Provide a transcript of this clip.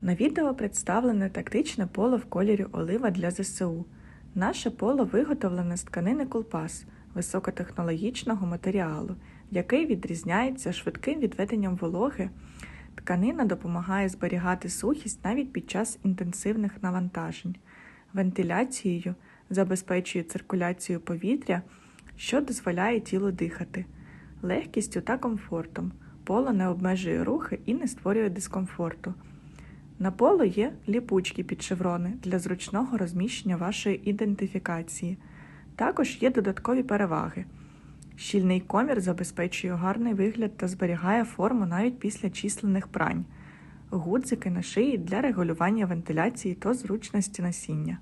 На відео представлене тактичне поло в кольорі олива для ЗСУ. Наше поло виготовлене з тканини кулпас високотехнологічного матеріалу, який відрізняється швидким відведенням вологи. Тканина допомагає зберігати сухість навіть під час інтенсивних навантажень, вентиляцією забезпечує циркуляцію повітря, що дозволяє тілу дихати, легкістю та комфортом. Поло не обмежує рухи і не створює дискомфорту. На поло є ліпучки під шеврони для зручного розміщення вашої ідентифікації. Також є додаткові переваги. Щільний комір забезпечує гарний вигляд та зберігає форму навіть після численних прань, гудзики на шиї для регулювання вентиляції та зручності носіння.